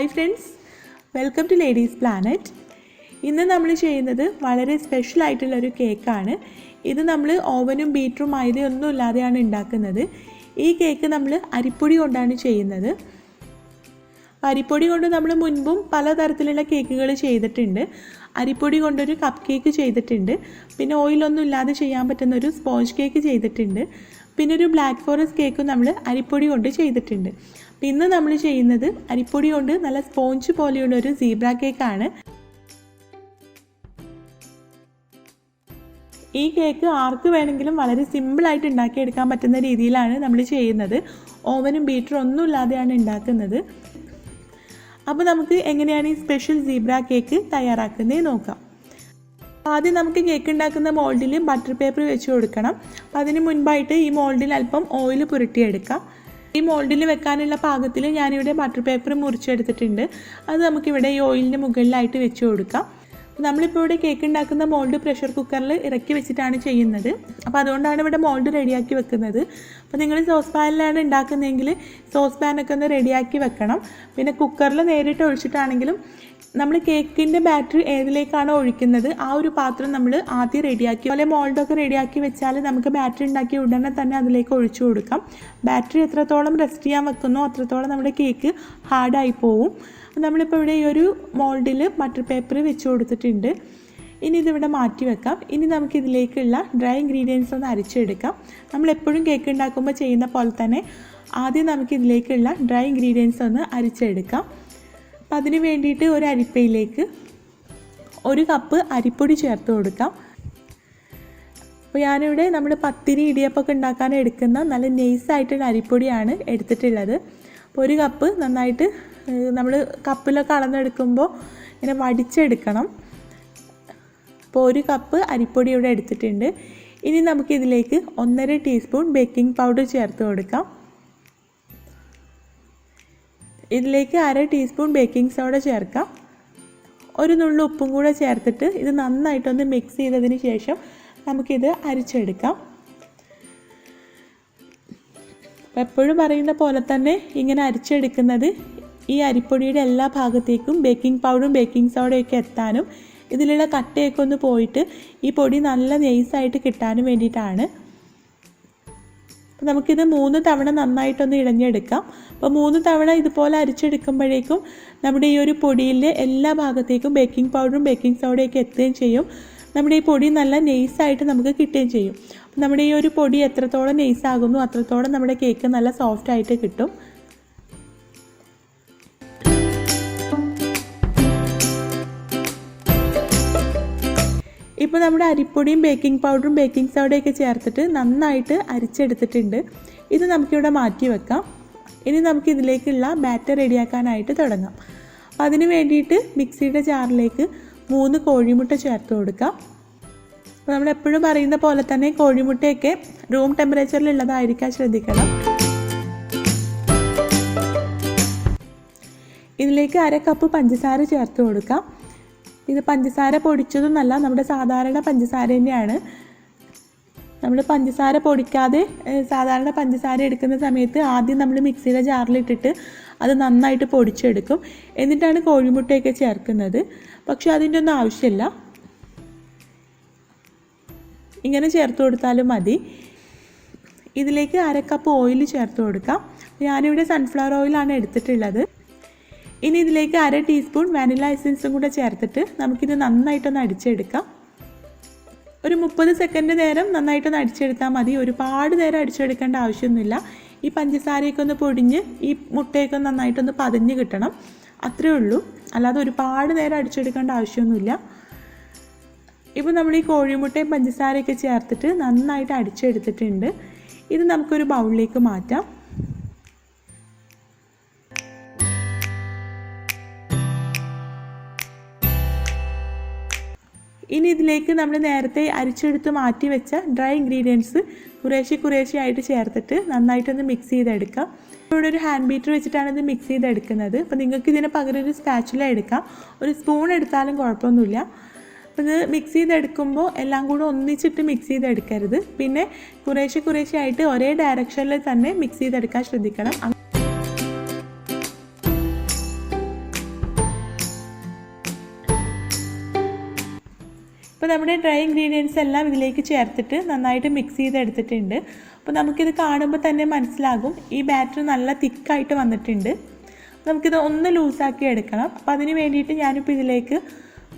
Hi friends welcome to ladies planet ഇന്ന് നമ്മൾ ചെയ്യുന്നത് വളരെ സ്പെഷ്യൽ ആയിട്ടുള്ള ഒരു കേക്കാണ് ഇത് നമ്മൾ ഓവനും ബീറ്ററും മൈദയും ഒന്നും ഇല്ലാതെയാണ് ഉണ്ടാക്കുന്നത്. ഈ കേക്ക് നമ്മൾ അരിപ്പൊടി കൊണ്ടാണ് ചെയ്യുന്നത്. അരിപ്പൊടി കൊണ്ട് നമ്മൾ മുൻപും പലതരത്തിലുള്ള കേക്കുകൾ ചെയ്തിട്ടുണ്ട്. അരിപ്പൊടി കൊണ്ടൊരു കപ്പ് കേക്ക് ചെയ്തിട്ടുണ്ട്. പിന്നെ ഓയിലൊന്നും ഇല്ലാതെ ചെയ്യാൻ പറ്റുന്ന ഒരു സ്പോഞ്ച് കേക്ക് ചെയ്തിട്ടുണ്ട്. പിന്നെ ഒരു ബ്ലാക്ക് ഫോറസ്റ്റ് കേക്കും നമ്മൾ അരിപ്പൊടി കൊണ്ട് ചെയ്തിട്ടുണ്ട്. അപ്പം ഇന്ന് നമ്മൾ ചെയ്യുന്നത് അരിപ്പൊടി കൊണ്ട് നല്ല സ്പോഞ്ച് പോലെയുള്ള ഒരു സീബ്ര കേക്കാണ് ഈ കേക്ക് ആർക്ക് വേണമെങ്കിലും വളരെ സിമ്പിളായിട്ട് ഉണ്ടാക്കിയെടുക്കാൻ പറ്റുന്ന രീതിയിലാണ് നമ്മൾ ചെയ്യുന്നത്. ഓവനും ബീറ്ററും ഒന്നും ഇല്ലാതെയാണ് ഉണ്ടാക്കുന്നത്. അപ്പോൾ നമുക്ക് എങ്ങനെയാണ് ഈ സ്പെഷ്യൽ സീബ്ര കേക്ക് തയ്യാറാക്കുന്നത് നോക്കാം. ആദ്യം നമുക്ക് കേക്ക് ഉണ്ടാക്കുന്ന മോൾഡിൽ ബട്ടർ പേപ്പർ വെച്ച് കൊടുക്കണം. അപ്പം അതിന് മുൻപായിട്ട് ഈ മോൾഡിൽ അല്പം ഓയിൽ പുരട്ടിയെടുക്കാം. ഈ മോൾഡിൽ വെക്കാനുള്ള പാകത്തിൽ ഞാനിവിടെ ബട്ടർ പേപ്പർ മുറിച്ചെടുത്തിട്ടുണ്ട്. അത് നമുക്കിവിടെ ഈ ഓയിലിന്റെ മുകളിലായിട്ട് വെച്ച് കൊടുക്കാം. നമ്മളിപ്പോൾ ഇവിടെ കേക്ക് ഉണ്ടാക്കുന്ന മോൾഡ് പ്രഷർ കുക്കറിൽ ഇറക്കി വെച്ചിട്ടാണ് ചെയ്യുന്നത്. അപ്പോൾ അതുകൊണ്ടാണ് ഇവിടെ മോൾഡ് റെഡിയാക്കി വെക്കുന്നത്. അപ്പോൾ നിങ്ങൾ സോസ് പാനിലാണ് ഉണ്ടാക്കുന്നതെങ്കിൽ സോസ് പാനൊക്കെ ഒന്ന് റെഡിയാക്കി വെക്കണം. പിന്നെ കുക്കറിൽ നേരിട്ട് ഒഴിച്ചിട്ടാണെങ്കിലും നമ്മൾ കേക്കിന്റെ ബാറ്ററി ഏതിലേക്കാണോ ഒഴിക്കുന്നത് ആ ഒരു പാത്രം നമ്മൾ ആദ്യം റെഡിയാക്കി അതുപോലെ മോൾഡൊക്കെ റെഡിയാക്കി വെച്ചാൽ നമുക്ക് ബാറ്ററി ഉണ്ടാക്കി ഉടനെ തന്നെ അതിലേക്ക് ഒഴിച്ചു കൊടുക്കാം. ബാറ്ററി എത്രത്തോളം റെസ്റ്റ് ചെയ്യാൻ വെക്കുന്നോ അത്രത്തോളം നമ്മുടെ കേക്ക് ഹാർഡായി പോവും. നമ്മളിപ്പോൾ ഇവിടെ ഈ ഒരു മോൾഡിൽ ബട്ടർ പേപ്പർ വെച്ച് കൊടുത്തിട്ടുണ്ട്. ഇനി ഇതിവിടെ മാറ്റി വെക്കാം. ഇനി നമുക്ക് ഇതിലേക്കുള്ള ഡ്രൈ ഇൻഗ്രീഡിയൻസ് ഒന്ന് അരച്ചെടുക്കാം. നമ്മൾ എപ്പോഴും കേക്ക് ഉണ്ടാക്കുമ്പോൾ ചെയ്യുന്ന പോലെ തന്നെ ആദ്യം നമുക്ക് ഇതിലേക്കുള്ള ഡ്രൈ ഇൻഗ്രീഡിയൻസ് ഒന്ന് അരിച്ചെടുക്കാം. അപ്പം അതിന് വേണ്ടിയിട്ട് ഒരു അരിപ്പയിലേക്ക് ഒരു കപ്പ് അരിപ്പൊടി ചേർത്ത് കൊടുക്കാം. അപ്പോൾ ഞാനിവിടെ നമ്മൾ പത്തിരി ഇടിയപ്പമൊക്കെ ഉണ്ടാക്കാൻ എടുക്കുന്ന നല്ല നെയ്സായിട്ടുള്ള അരിപ്പൊടിയാണ് എടുത്തിട്ടുള്ളത്. അപ്പോൾ ഒരു കപ്പ് നന്നായിട്ട് നമ്മൾ കപ്പിലൊക്കെ അളന്നെടുക്കുമ്പോൾ ഇങ്ങനെ വടിച്ചെടുക്കണം. അപ്പോൾ ഒരു കപ്പ് അരിപ്പൊടി ഇവിടെ എടുത്തിട്ടുണ്ട്. ഇനി നമുക്കിതിലേക്ക് ഒന്നര ടീസ്പൂൺ ബേക്കിംഗ് പൗഡർ ചേർത്ത് കൊടുക്കാം. ഇതിലേക്ക് അര ടീസ്പൂൺ ബേക്കിംഗ് സോഡ ചേർക്കാം. ഒരു നുള്ളു ഉപ്പും കൂടെ ചേർത്തിട്ട് ഇത് നന്നായിട്ടൊന്ന് മിക്സ് ചെയ്തതിന് ശേഷം നമുക്കിത് അരിച്ചെടുക്കാം. എപ്പോഴും പറയുന്ന പോലെ തന്നെ ഇങ്ങനെ അരിച്ചെടുക്കുന്നത് ഈ അരിപ്പൊടിയുടെ എല്ലാ ഭാഗത്തേക്കും ബേക്കിംഗ് പൗഡറും ബേക്കിംഗ് സോഡയൊക്കെ എത്താനും ഇതിലുള്ള കട്ടയൊക്കെ ഒന്ന് പോയിട്ട് ഈ പൊടി നല്ല നെയ്സായിട്ട് കിട്ടാനും വേണ്ടിയിട്ടാണ്. അപ്പോൾ നമുക്കിത് മൂന്ന് തവണ നന്നായിട്ടൊന്ന് ഇഴഞ്ഞെടുക്കാം അപ്പോൾ മൂന്ന് തവണ ഇതുപോലെ അരിച്ചെടുക്കുമ്പോഴേക്കും നമ്മുടെ ഈ ഒരു പൊടിയിലെ എല്ലാ ഭാഗത്തേക്കും ബേക്കിംഗ് പൗഡറും ബേക്കിംഗ് സോഡയൊക്കെ എത്തുകയും ചെയ്യും. നമ്മുടെ ഈ പൊടി നല്ല നെയ്സായിട്ട് നമുക്ക് കിട്ടുകയും ചെയ്യും. നമ്മുടെ ഈ ഒരു പൊടി എത്രത്തോളം നെയ്സാകുന്നു അത്രത്തോളം നമ്മുടെ കേക്ക് നല്ല സോഫ്റ്റായിട്ട് കിട്ടും. ഇപ്പോൾ നമ്മുടെ അരിപ്പൊടിയും ബേക്കിംഗ് പൗഡറും ബേക്കിംഗ് സോഡയൊക്കെ ചേർത്തിട്ട് നന്നായിട്ട് അരിച്ചെടുത്തിട്ടുണ്ട്. ഇത് നമുക്കിവിടെ മാറ്റി വെക്കാം. ഇനി നമുക്ക് ഇതിലേക്കുള്ള ബാറ്റർ റെഡിയാക്കാനായിട്ട് തുടങ്ങാം. അപ്പോൾ അതിന് വേണ്ടിയിട്ട് മിക്സിയുടെ ജാറിലേക്ക് മൂന്ന് കോഴിമുട്ട ചേർത്ത് കൊടുക്കാം. അപ്പോൾ നമ്മൾ എപ്പോഴും പറയുന്ന പോലെ തന്നെ കോഴിമുട്ടയൊക്കെ റൂം ടെമ്പറേച്ചറിലുള്ളതായിരിക്കാൻ ശ്രദ്ധിക്കണം. ഇതിലേക്ക് അര കപ്പ് പഞ്ചസാര ചേർത്ത് കൊടുക്കാം. ഇത് പഞ്ചസാര പൊടിച്ചതൊന്നല്ല നമ്മുടെ സാധാരണ പഞ്ചസാര തന്നെയാണ്. നമ്മൾ പഞ്ചസാര പൊടിക്കാതെ സാധാരണ പഞ്ചസാര എടുക്കുന്ന സമയത്ത് ആദ്യം നമ്മൾ മിക്സിയുടെ ജാറിലിട്ടിട്ട് അത് നന്നായിട്ട് പൊടിച്ചെടുക്കും. എന്നിട്ടാണ് കോഴിമുട്ടയൊക്കെ ചേർക്കുന്നത്. പക്ഷേ അതിന്റെ ഒന്നും ആവശ്യമില്ല. ഇങ്ങനെ ചേർത്ത് കൊടുത്താലും മതി. ഇതിലേക്ക് അര കപ്പ് ഓയിൽ ചേർത്ത് കൊടുക്കാം. ഞാനിവിടെ സൺഫ്ലവർ ഓയിലാണ് എടുത്തിട്ടുള്ളത്. ഇനി ഇതിലേക്ക് അര ടീസ്പൂൺ വാനില എസൻസും കൂടെ ചേർത്തിട്ട് നമുക്കിത് നന്നായിട്ടൊന്ന് അടിച്ചെടുക്കാം. ഒരു മുപ്പത് സെക്കൻഡ് നേരം നന്നായിട്ടൊന്ന് അടിച്ചെടുത്താൽ മതി. ഒരുപാട് നേരം അടിച്ചെടുക്കേണ്ട ആവശ്യമൊന്നുമില്ല. ഈ പഞ്ചസാരയൊക്കെ ഒന്ന് പൊടിഞ്ഞ് ഈ മുട്ടയൊക്കെ നന്നായിട്ടൊന്ന് പതിഞ്ഞ് കിട്ടണം. അത്രേ ഉള്ളൂ. അല്ലാതെ ഒരുപാട് നേരം അടിച്ചെടുക്കേണ്ട ആവശ്യമൊന്നുമില്ല. ഇപ്പോൾ നമ്മൾ ഈ കോഴിമുട്ടയും പഞ്ചസാരയൊക്കെ ചേർത്തിട്ട് നന്നായിട്ട് അടിച്ചെടുത്തിട്ടുണ്ട്. ഇത് നമുക്കൊരു ബൗളിലേക്ക് മാറ്റാം. ഇതിലേക്ക് നമ്മൾ നേരത്തെ അരിച്ചെടുത്ത് മാറ്റി വെച്ച ഡ്രൈ ഇൻഗ്രീഡിയൻസ് കുറേശ്ശെ കുറേശ്ശെ ആയിട്ട് ചേർത്തിട്ട് നന്നായിട്ടൊന്ന് മിക്സ് ചെയ്തെടുക്കാം. ഇവിടെ ഒരു ഹാൻഡ് ബീറ്റർ വെച്ചിട്ടാണ് ഇത് മിക്സ് ചെയ്തെടുക്കുന്നത്. അപ്പോൾ നിങ്ങൾക്ക് ഇതിന് പകരം ഒരു സ്പാച്ചുല എടുക്കാം. ഒരു സ്പൂൺ എടുത്താലും കുഴപ്പമൊന്നുമില്ല. അപ്പോൾ ഇത് മിക്സ് ചെയ്തെടുക്കുമ്പോൾ എല്ലാം കൂടെ ഒന്നിച്ചിട്ട് മിക്സ് ചെയ്തെടുക്കരുത്. പിന്നെ കുറേശ്ശെ കുറേശ്ശെ ആയിട്ട് ഒരേ ഡയറക്ഷനിൽ തന്നെ മിക്സ് ചെയ്തെടുക്കാൻ ശ്രദ്ധിക്കണം. അപ്പോൾ നമ്മുടെ ഡ്രൈ ഇൻഗ്രീഡിയൻസ് എല്ലാം ഇതിലേക്ക് ചേർത്തിട്ട് നന്നായിട്ട് മിക്സ് ചെയ്തെടുത്തിട്ടുണ്ട്. അപ്പോൾ നമുക്കിത് കാണുമ്പോൾ തന്നെ മനസ്സിലാകും. ഈ ബാറ്റർ നല്ല തിക്കായിട്ട് വന്നിട്ടുണ്ട്. നമുക്കിത് ഒന്ന് ലൂസാക്കി എടുക്കണം. അപ്പോൾ അതിന് വേണ്ടിയിട്ട് ഞാനിപ്പോൾ ഇതിലേക്ക്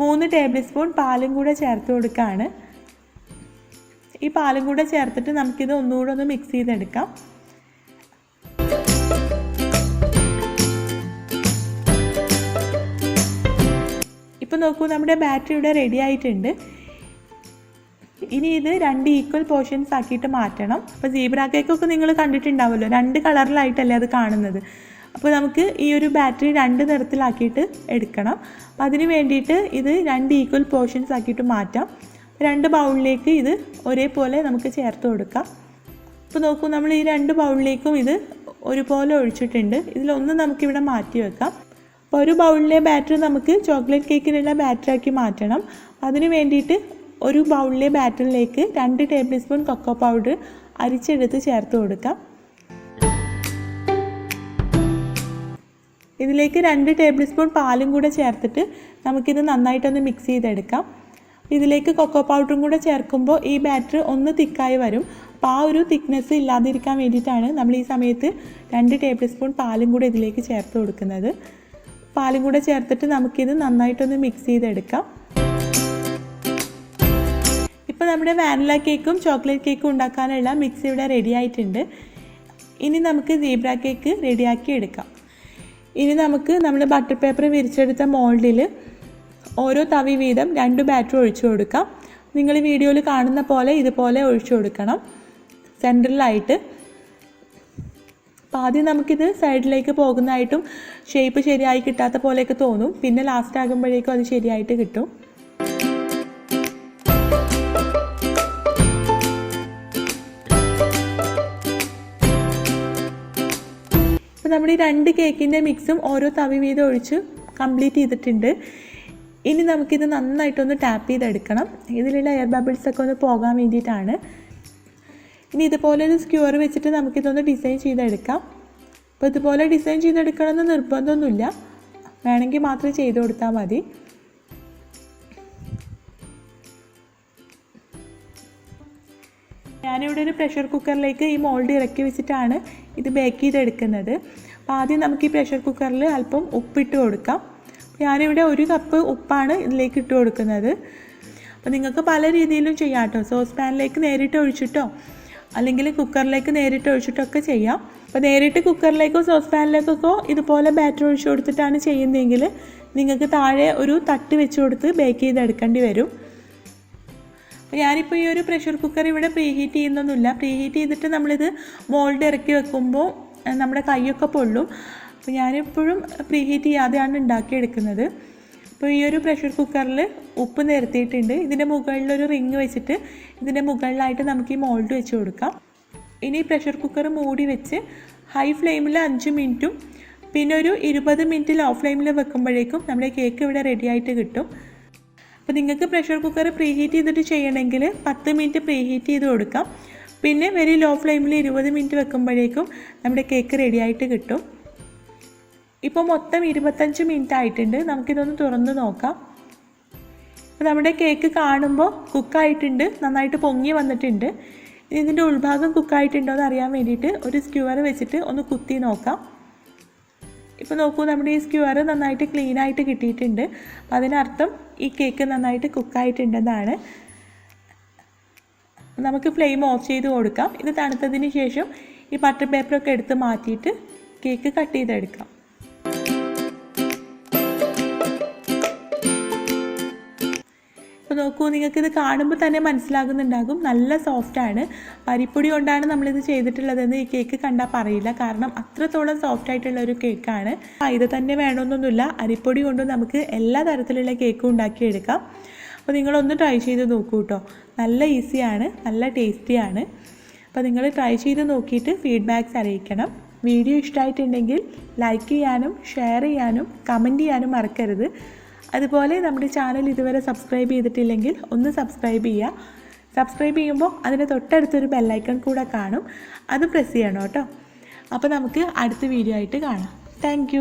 മൂന്ന് ടേബിൾ സ്പൂൺ പാലും കൂടെ ചേർത്ത് കൊടുക്കുകയാണ് ഈ പാലും കൂടെ ചേർത്തിട്ട് നമുക്കിത് ഒന്നുകൂടെ ഒന്ന് മിക്സ് ചെയ്തെടുക്കാം. ഇപ്പോൾ നോക്കൂ നമ്മുടെ ബാറ്ററി ഇവിടെ റെഡി ആയിട്ടുണ്ട്. ഇനി ഇത് രണ്ട് ഈക്വൽ പോർഷൻസ് ആക്കിയിട്ട് മാറ്റണം. അപ്പോൾ സീബ്ര കേക്കൊക്കെ നിങ്ങൾ കണ്ടിട്ടുണ്ടാവുമല്ലോ രണ്ട് കളറിലായിട്ടല്ലേ അത് കാണുന്നത്. അപ്പോൾ നമുക്ക് ഈ ഒരു ബാറ്ററി രണ്ട് നിറത്തിലാക്കിയിട്ട് എടുക്കണം. അപ്പം അതിന് വേണ്ടിയിട്ട് ഇത് രണ്ട് ഈക്വൽ പോർഷൻസ് ആക്കിയിട്ട് മാറ്റാം. രണ്ട് ബൗളിലേക്ക് ഇത് ഒരേപോലെ നമുക്ക് ചേർത്ത് കൊടുക്കാം. അപ്പോൾ നോക്കൂ നമ്മൾ ഈ രണ്ട് ബൗളിലേക്കും ഇത് ഒരുപോലെ ഒഴിച്ചിട്ടുണ്ട്. ഇതിലൊന്ന് നമുക്കിവിടെ മാറ്റി വെക്കാം. അപ്പോൾ ഒരു ബൗളിലെ ബാറ്റർ നമുക്ക് ചോക്ലേറ്റ് കേക്കിനുള്ള ബാറ്ററാക്കി മാറ്റണം. അതിന് വേണ്ടിയിട്ട് ഒരു ബൗളിലെ ബാറ്ററിലേക്ക് രണ്ട് ടേബിൾ സ്പൂൺ കൊക്കോ പൗഡർ അരിച്ചെടുത്ത് ചേർത്ത് കൊടുക്കാം. ഇതിലേക്ക് രണ്ട് ടേബിൾ സ്പൂൺ പാലും കൂടെ ചേർത്തിട്ട് നമുക്കിത് നന്നായിട്ടൊന്ന് മിക്സ് ചെയ്തെടുക്കാം. ഇതിലേക്ക് കൊക്കോ പൗഡറും കൂടെ ചേർക്കുമ്പോൾ ഈ ബാറ്റർ ഒന്ന് തിക്കായി വരും. അപ്പോൾ ആ ഒരു തിക്നെസ് ഇല്ലാതിരിക്കാൻ വേണ്ടിയിട്ടാണ് നമ്മൾ ഈ സമയത്ത് രണ്ട് ടേബിൾ സ്പൂൺ പാലും കൂടെ ഇതിലേക്ക് ചേർത്ത് കൊടുക്കുന്നത്. പാലും കൂടെ ചേർത്തിട്ട് നമുക്കിത് നന്നായിട്ടൊന്ന് മിക്സ് ചെയ്തെടുക്കാം. ഇപ്പോൾ നമ്മുടെ വാനില കേക്കും ചോക്ലേറ്റ് കേക്കും ഉണ്ടാക്കാനുള്ള മിക്സ് ഇവിടെ റെഡി ആയിട്ടുണ്ട്. ഇനി നമുക്ക് സീബ്ര കേക്ക് റെഡിയാക്കി എടുക്കാം. ഇനി നമുക്ക് നമ്മൾ ബട്ടർ പേപ്പർ വിരിച്ചെടുത്ത മോൾഡിൽ ഓരോ തവി വീതം രണ്ട് ബാറ്റർ ഒഴിച്ചു കൊടുക്കാം. നിങ്ങൾ വീഡിയോയിൽ കാണുന്ന പോലെ ഇതുപോലെ ഒഴിച്ചു കൊടുക്കണം. സെന്ററിലായിട്ട് അപ്പോൾ ആദ്യം നമുക്കിത് സൈഡിലേക്ക് പോകുന്നതായിട്ടും ഷേപ്പ് ശരിയായി കിട്ടാത്ത പോലെയൊക്കെ തോന്നും. പിന്നെ ലാസ്റ്റ് ആകുമ്പോഴേക്കും അത് ശരിയായിട്ട് കിട്ടും. അപ്പോൾ നമ്മുടെ ഈ രണ്ട് കേക്കിന്റെ മിക്സും ഓരോ തവി വീതം ഒഴിച്ച് കംപ്ലീറ്റ് ചെയ്തിട്ടുണ്ട്. ഇനി നമുക്കിത് നന്നായിട്ടൊന്ന് ടാപ്പ് ചെയ്തെടുക്കണം. ഇതിലുള്ള എയർ ബബിൾസൊക്കെ ഒന്ന് പോകാൻ വേണ്ടിയിട്ടാണ്. ഇനി ഇതുപോലെ ഒരു സ്ക്യൂർ വെച്ചിട്ട് നമുക്കിതൊന്ന് ഡിസൈൻ ചെയ്തെടുക്കാം. അപ്പോൾ ഇതുപോലെ ഡിസൈൻ ചെയ്തെടുക്കണമെന്ന് നിർബന്ധമൊന്നുമില്ല. വേണമെങ്കിൽ മാത്രം ചെയ്ത് കൊടുത്താൽ മതി. ഞാനിവിടെ ഒരു പ്രഷർ കുക്കറിലേക്ക് ഈ മോൾഡ് ഇറക്കി വെച്ചിട്ടാണ് ഇത് ബേക്ക് ചെയ്തെടുക്കുന്നത്. അപ്പോൾ ആദ്യം നമുക്ക് ഈ പ്രഷർ കുക്കറിൽ അല്പം ഉപ്പിട്ട് കൊടുക്കാം. ഞാനിവിടെ ഒരു കപ്പ് ഉപ്പാണ് ഇതിലേക്ക് ഇട്ട് കൊടുക്കുന്നത്. അപ്പോൾ നിങ്ങൾക്ക് പല രീതിയിലും ചെയ്യാം കേട്ടോ. സോസ് പാനിലേക്ക് നേരിട്ട് ഒഴിച്ചിട്ടോ അല്ലെങ്കിൽ കുക്കറിലേക്ക് നേരിട്ട് ഒഴിച്ചിട്ടൊക്കെ ചെയ്യാം. അപ്പോൾ നേരിട്ട് കുക്കറിലേക്കോ സോസ് പാനിലേക്കൊക്കെ ഇതുപോലെ ബാറ്റർ ഒഴിച്ചു കൊടുത്തിട്ടാണ് ചെയ്യുന്നതെങ്കിൽ നിങ്ങൾക്ക് താഴെ ഒരു തട്ട് വെച്ച് കൊടുത്ത് ബേക്ക് ചെയ്തെടുക്കേണ്ടി വരും. അപ്പോൾ ഞാനിപ്പോൾ ഈ ഒരു പ്രഷർ കുക്കർ ഇവിടെ പ്രീ ഹീറ്റ് ചെയ്യുന്നൊന്നുമില്ല. പ്രീ ഹീറ്റ് ചെയ്തിട്ട് നമ്മളിത് മോൾഡ് ഇറക്കി വെക്കുമ്പോൾ നമ്മുടെ കൈയൊക്കെ പൊള്ളും. അപ്പോൾ ഞാനെപ്പോഴും പ്രീ ഹീറ്റ് ചെയ്യാതെയാണ് ഉണ്ടാക്കിയെടുക്കുന്നത്. അപ്പോൾ ഈ ഒരു പ്രഷർ കുക്കറിൽ ഉപ്പ് നിരത്തിയിട്ടുണ്ട്. ഇതിന്റെ മുകളിലൊരു റിങ് വെച്ചിട്ട് ഇതിന്റെ മുകളിലായിട്ട് നമുക്ക് ഈ മോൾഡ് വെച്ച് കൊടുക്കാം. ഇനി പ്രഷർ കുക്കർ മൂടി വെച്ച് ഹൈ ഫ്ലെയിമിൽ അഞ്ച് മിനിറ്റും പിന്നെ ഒരു ഇരുപത് മിനിറ്റ് ലോ ഫ്ലെയിമിൽ വെക്കുമ്പോഴേക്കും നമ്മുടെ കേക്ക് ഇവിടെ റെഡി ആയിട്ട് കിട്ടും. അപ്പോൾ നിങ്ങൾക്ക് പ്രഷർ കുക്കർ പ്രീ ഹീറ്റ് ചെയ്തിട്ട് ചെയ്യണമെങ്കിൽ പത്ത് മിനിറ്റ് പ്രീ ഹീറ്റ് ചെയ്ത് കൊടുക്കാം. പിന്നെ വെരി ലോ ഫ്ലെയിമിൽ ഇരുപത് മിനിറ്റ് വെക്കുമ്പോഴേക്കും നമ്മുടെ കേക്ക് റെഡി ആയിട്ട് കിട്ടും. ഇപ്പോൾ മൊത്തം ഇരുപത്തഞ്ച് മിനിറ്റ് ആയിട്ടുണ്ട്. നമുക്കിതൊന്ന് തുറന്ന് നോക്കാം. അപ്പോൾ നമ്മുടെ കേക്ക് കാണുമ്പോൾ കുക്കായിട്ടുണ്ട് നന്നായിട്ട് പൊങ്ങി വന്നിട്ടുണ്ട്. ഇതിന്റെ ഉൾഭാഗം കുക്കായിട്ടുണ്ടോ എന്ന് അറിയാൻ വേണ്ടിയിട്ട് ഒരു സ്ക്യൂവർ വെച്ചിട്ട് ഒന്ന് കുത്തി നോക്കാം. ഇപ്പോൾ നോക്കൂ നമ്മുടെ ഈ സ്ക്യൂവർ നന്നായിട്ട് ക്ലീൻ ആയിട്ട് കിട്ടിയിട്ടുണ്ട്. അപ്പോൾ അതിനർത്ഥം ഈ കേക്ക് നന്നായിട്ട് കുക്കായിട്ടുണ്ടെന്നാണ് നമുക്ക് ഫ്ലെയിം ഓഫ് ചെയ്ത് കൊടുക്കാം. ഇത് തണുത്തതിന് ശേഷം ഈ ബട്ടർ പേപ്പറൊക്കെ എടുത്ത് മാറ്റിയിട്ട് കേക്ക് കട്ട് ചെയ്തെടുക്കാം. ഇപ്പോൾ നോക്കൂ നിങ്ങൾക്കിത് കാണുമ്പോൾ തന്നെ മനസ്സിലാകുന്നുണ്ടാകും. നല്ല സോഫ്റ്റാണ് പരിപ്പൊടി കൊണ്ടാണ് നമ്മളിത് ചെയ്തിട്ടുള്ളതെന്ന് ഈ കേക്ക് കണ്ടാൽ പറയില്ല. കാരണം അത്രത്തോളം സോഫ്റ്റ് ആയിട്ടുള്ള ഒരു കേക്കാണ് ഇത് തന്നെ വേണമെന്നൊന്നുമില്ല. അരിപ്പൊടി കൊണ്ട് നമുക്ക് എല്ലാ തരത്തിലുള്ള കേക്കും ഉണ്ടാക്കിയെടുക്കാം. അപ്പോൾ നിങ്ങളൊന്ന് ട്രൈ ചെയ്ത് നോക്കൂ കേട്ടോ നല്ല ഈസിയാണ് നല്ല ടേസ്റ്റിയാണ് അപ്പോൾ നിങ്ങൾ ട്രൈ ചെയ്ത് നോക്കിയിട്ട് ഫീഡ്ബാക്ക്സ് അറിയിക്കണം. വീഡിയോ ഇഷ്ടമായിട്ടുണ്ടെങ്കിൽ ലൈക്ക് ചെയ്യാനും ഷെയർ ചെയ്യാനും കമന്റ് ചെയ്യാനും മറക്കരുത്. അതുപോലെ നമ്മുടെ ചാനൽ ഇതുവരെ സബ്സ്ക്രൈബ് ചെയ്തിട്ടില്ലെങ്കിൽ ഒന്ന് സബ്സ്ക്രൈബ് ചെയ്യുക. സബ്സ്ക്രൈബ് ചെയ്യുമ്പോൾ അതിന് തൊട്ടടുത്തൊരു ബെല്ലൈക്കൺ കൂടെ കാണും. അത് പ്രസ് ചെയ്യണം കേട്ടോ. അപ്പോൾ നമുക്ക് അടുത്ത വീഡിയോ ആയിട്ട് കാണാം. താങ്ക്